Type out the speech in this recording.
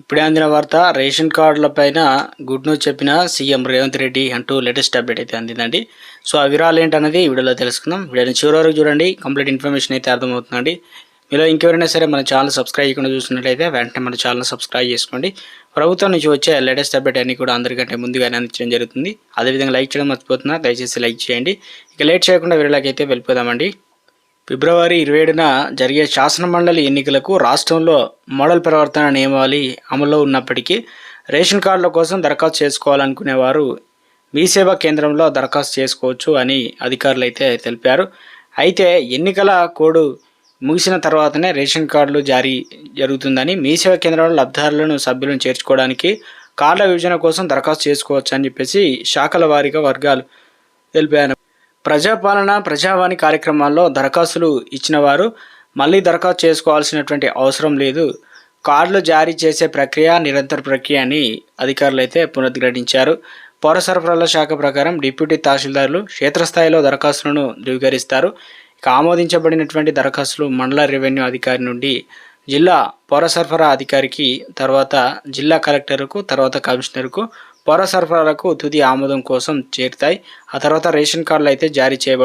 ఇప్పుడే అందిన వార్త రేషన్ కార్డుల పైన గుడ్ న్యూస్ చెప్పిన సీఎం రేవంత్ రెడ్డి అంటూ లేటెస్ట్ అప్డేట్ అయితే అందిందండి. సో ఆ వివరాలు ఏంటన్నది ఈ వీడియోలో తెలుసుకుందాం. వీడియోని చివరి వరకు చూడండి. కంప్లీట్ ఇన్ఫర్మేషన్ అయితే అర్థమవుతుందండి. మీలో ఇంకెవరైనా సరే మన ఛానల్ సబ్స్క్రైబ్ చేయకుండా చూసినట్లయితే వెంటనే మన ఛానల్ సబ్స్క్రైబ్ చేసుకోండి. ప్రభుత్వం నుంచి వచ్చే లేటెస్ట్ అప్డేట్ అన్ని కూడా అందరికంటే ముందుగానే అందించడం జరుగుతుంది. అదేవిధంగా లైక్ చేయడం మర్చిపోతున్నా. దయచేసి లైక్ చేయండి. ఇక లేట్ చేయకుండా వీడియోలోకి అయితే వెళ్ళిపోదామండి. ఫిబ్రవరి ఇరవై ఏడున జరిగే శాసనమండలి ఎన్నికలకు రాష్ట్రంలో మోడల్ ప్రవర్తన నియమావళి అమల్లో ఉన్నప్పటికీ రేషన్ కార్డుల కోసం దరఖాస్తు చేసుకోవాలనుకునేవారు మీ సేవా కేంద్రంలో దరఖాస్తు చేసుకోవచ్చు అని అధికారులు అయితే తెలిపారు. అయితే ఎన్నికల కోడ్ ముగిసిన తర్వాతనే రేషన్ కార్డులు జారీ జరుగుతుందని మీ సేవా కేంద్రంలో లబ్ధిదారులను సభ్యులను చేర్చుకోవడానికి కార్డుల విభజన కోసం దరఖాస్తు చేసుకోవచ్చు అని చెప్పేసి శాఖల వారీగా వర్గాలు తెలిపారు ప్రజాపాలన ప్రజావాణి కార్యక్రమాల్లో దరఖాస్తులు ఇచ్చిన వారు మళ్ళీ దరఖాస్తు చేసుకోవాల్సినటువంటి అవసరం లేదు. కార్డులు జారీ చేసే ప్రక్రియ నిరంతర ప్రక్రియ అని అధికారులు అయితే పునరుద్ఘాటించారు. పౌర సరఫరాల శాఖ ప్రకారం డిప్యూటీ తహసీల్దారులు క్షేత్రస్థాయిలో దరఖాస్తులను ధృవీకరిస్తారు. ఇక ఆమోదించబడినటువంటి దరఖాస్తులు మండల రెవెన్యూ అధికారి నుండి జిల్లా పౌర సరఫరా అధికారికి తర్వాత జిల్లా కలెక్టర్కు తర్వాత కమిషనర్కు పౌర సరఫరాలకు తుది ఆమోదం కోసం చేరుతాయి. ఆ తర్వాత రేషన్ కార్డులు అయితే జారీ చేయబడతాయి